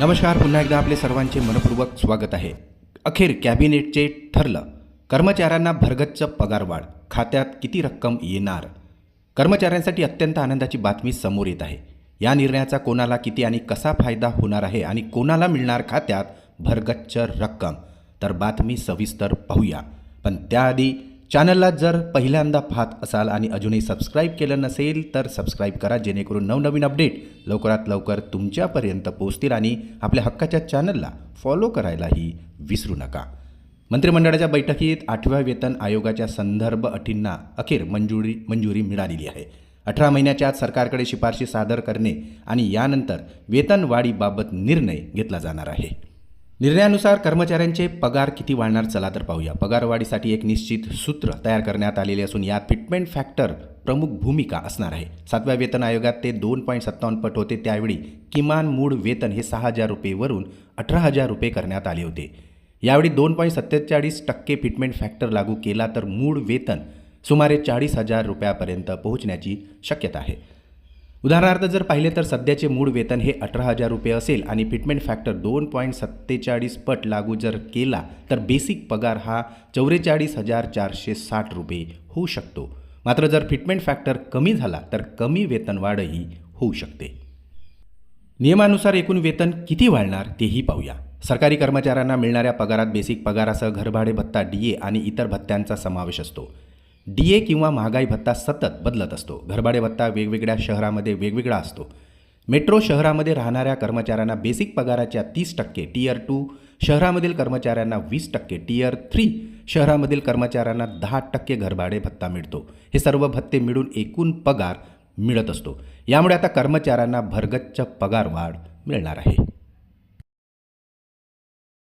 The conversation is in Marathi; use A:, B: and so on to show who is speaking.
A: नमस्कार पुन्हा एकदा आपले सर्वांचे मनपूर्वक स्वागत आहे. अखेर कॅबिनेटचे ठरलं कर्मचाऱ्यांना भरगच्च पगारवाढ खात्यात किती रक्कम येणार? कर्मचाऱ्यांसाठी अत्यंत आनंदाची बातमी समोर येत आहे. या निर्णयाचा कोणाला किती आणि कसा फायदा होणार आहे आणि कोणाला मिळणार खात्यात भरगच्च रक्कम? तर बातमी सविस्तर पाहूया. पण त्याआधी चॅनलला जर पहिल्यांदा पाहत असाल आणि अजूनही सबस्क्राईब केलं नसेल तर सबस्क्राईब करा जेणेकरून नवनवीन अपडेट लवकरात लवकर तुमच्यापर्यंत पोहोचतील आणि आपल्या हक्काच्या चॅनलला फॉलो करायलाही विसरू नका. मंत्रिमंडळाच्या बैठकीत आठव्या वेतन आयोगाच्या संदर्भ अटींना अखेर मंजुरी मंजुरी मिळालेली आहे. अठरा महिन्याच्या आत सरकारकडे शिफारशी सादर करणे आणि यानंतर वेतनवाढीबाबत निर्णय घेतला जाणार आहे. निर्णयानुसार कर्मचाऱ्यांचे पगार किती वाढणार चला तर पाहूया. पगारवाढीसाठी एक निश्चित सूत्र तयार करण्यात आलेले असून यात फिटमेंट फॅक्टर प्रमुख भूमिका असणार आहे. सातव्या वेतन आयोगात ते दोन पॉईंट सत्तावन्न पट होते. त्यावेळी किमान मूळ वेतन हे सहा हजार रुपयेवरून अठरा हजार रुपये करण्यात आले होते. यावेळी दोन पॉईंट सत्तेचाळीस टक्के फिटमेंट फॅक्टर लागू केला तर मूळ वेतन सुमारे चाळीस हजार रुपयापर्यंत पोहोचण्याची शक्यता आहे. उदाहरणार्थ जर पाहिले तर सध्याचे मूळ वेतन हे अठरा हजार रुपये असेल आणि फिटमेंट फॅक्टर दोन पॉईंट सत्तेचाळीस पट लागू जर केला तर बेसिक पगार हा चौवेचाळीस हजार चारशे साठ रुपये होऊ शकतो. मात्र जर फिटमेंट फॅक्टर कमी झाला तर कमी वेतनवाढही होऊ शकते. नियमानुसार एकूण वेतन किती वाढणार तेही पाहूया. सरकारी कर्मचाऱ्यांना मिळणाऱ्या पगारात बेसिक पगारासह घरभाडे भत्ता डी ए आणि इतर भत्त्यांचा समावेश असतो. डी ए किंवा महागाई भत्ता सतत बदलत असतो. घरभाडे भत्ता वेगवेगळ्या शहरामध्ये वेगवेगळा असतो. मेट्रो शहरामध्ये राहणाऱ्या कर्मचाऱ्यांना बेसिक पगाराच्या तीस टक्के टीयर टू शहरामधील कर्मचाऱ्यांना वीस टक्के टीयर थ्री शहरामधील कर्मचाऱ्यांना दहा टक्के घरभाडे भत्ता मिळतो. हे सर्व भत्ते मिळून एकूण पगार मिळत असतो. यामुळे आता कर्मचाऱ्यांना भरगच्च पगार वाढ मिळणार आहे.